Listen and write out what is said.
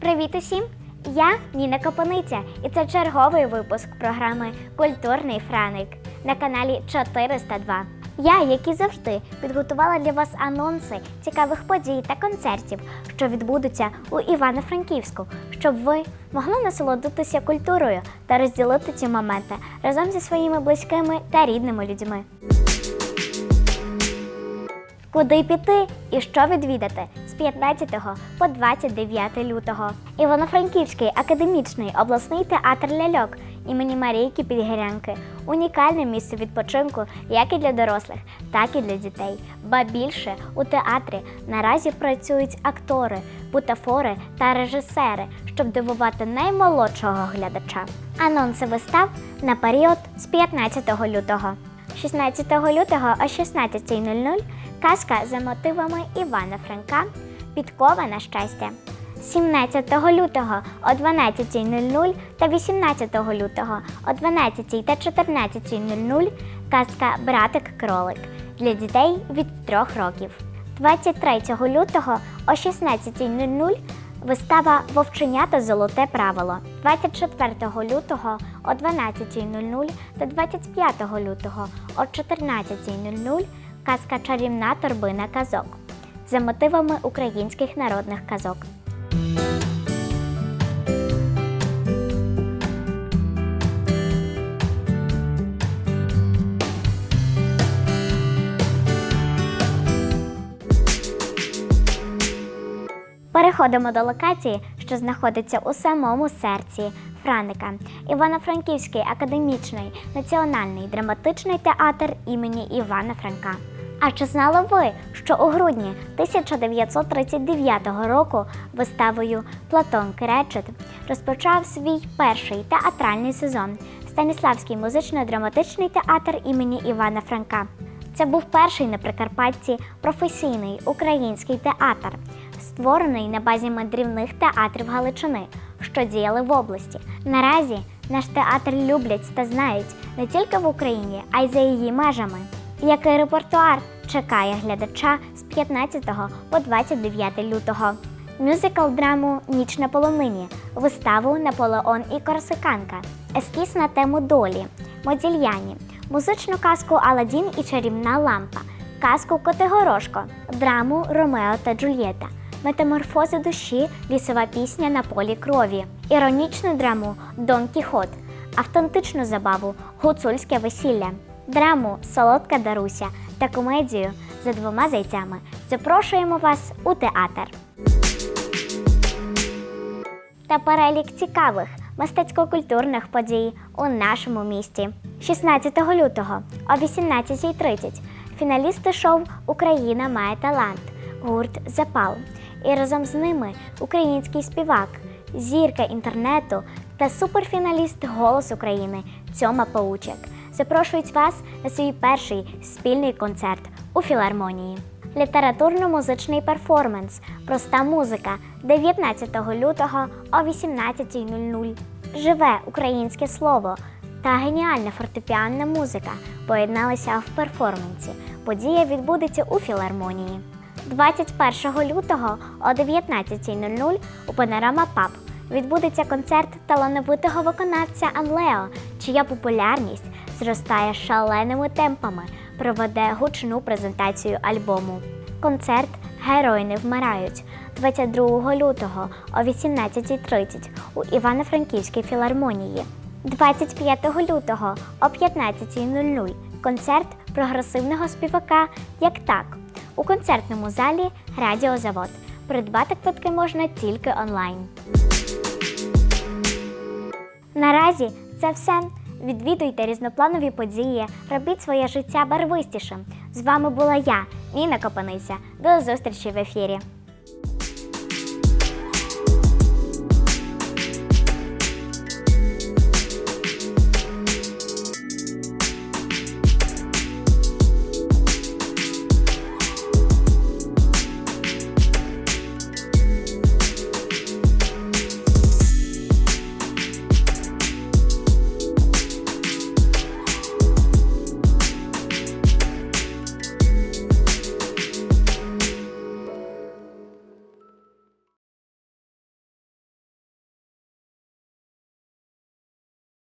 Привіт усім! Я Ніна Копаниця, і це черговий випуск програми Культурний Франик на каналі 402. Я, як і завжди, підготувала для вас анонси цікавих подій та концертів, що відбудуться у Івано-Франківську, щоб ви могли насолодитися культурою та розділити ці моменти разом зі своїми близькими та рідними людьми. Куди піти і що відвідати з 15 по 29 лютого. Івано-Франківський академічний обласний театр ляльок імені Марійки Підгірянки унікальне місце відпочинку як і для дорослих, так і для дітей. Ба більше у театрі наразі працюють актори, бутафори та режисери, щоб дивувати наймолодшого глядача. Анонси вистав на період з 15 лютого. 16 лютого о 16.00 казка за мотивами Івана Франка Підкова на щастя. 17 лютого о 12.00 та 18 лютого о 12 та 14.00 казка Братик Кролик для дітей від 3 років. 23 лютого о 16.00 Вистава Вовченята Золоте правило 24 лютого о 12.00 та 25 лютого о 14.00 казка Чарівна торбина казок за мотивами українських народних казок. Переходимо до локації, що знаходиться у самому серці Франика. Івано-Франківський академічний національний драматичний театр імені Івана Франка. А чи знали ви, що у грудні 1939 року виставою Платон Кречет розпочав свій перший театральний сезон Станіславський музично-драматичний театр імені Івана Франка. Це був перший на Прикарпатті професійний український театр, створений на базі мандрівних театрів Галичини, що діяли в області. Наразі наш театр люблять та знають не тільки в Україні, а й за її межами. Який репертуар чекає глядача з 15 по 29 лютого? Мюзикл драму Ніч на полонині, виставу Наполеон і Корсиканка, ескіз на тему долі, Модільяні, музичну казку Аладдін і чарівна лампа, казку Котигорошко, драму Ромео та Джульєта, метаморфози душі, лісова пісня на полі крові, іронічну драму Дон Кіхот, автентичну забаву Гуцульське весілля, драму Солодка Даруся та комедію за двома зайцями. Запрошуємо вас у театр та перелік цікавих мистецько-культурних подій у нашому місті. 16 лютого о 18.30 фіналісти шоу Україна має талант гурт Запал. І разом з ними український співак, зірка інтернету та суперфіналіст Голос України Цьома Паучек запрошують вас на свій перший спільний концерт у філармонії. Літературно-музичний перформанс Проста музика 19 лютого о 18.00. Живе українське слово та геніальна фортепіанна музика поєдналися в перформансі. Подія відбудеться у філармонії. 21 лютого о 19.00 у Панорама Паб відбудеться концерт талановитого виконавця Анлео, чия популярність зростає шаленими темпами, проведе гучну презентацію альбому. Концерт Герої не вмирають 22 лютого о 18.30 у Івано-Франківській філармонії. 25 лютого о 15.00 концерт прогресивного співака Як так у концертному залі Радіозавод. Придбати квитки можна тільки онлайн. Наразі це все. Відвідуйте різнопланові події, робіть своє життя барвистішим. З вами була я, Ніна Копаниця. До зустрічі в ефірі.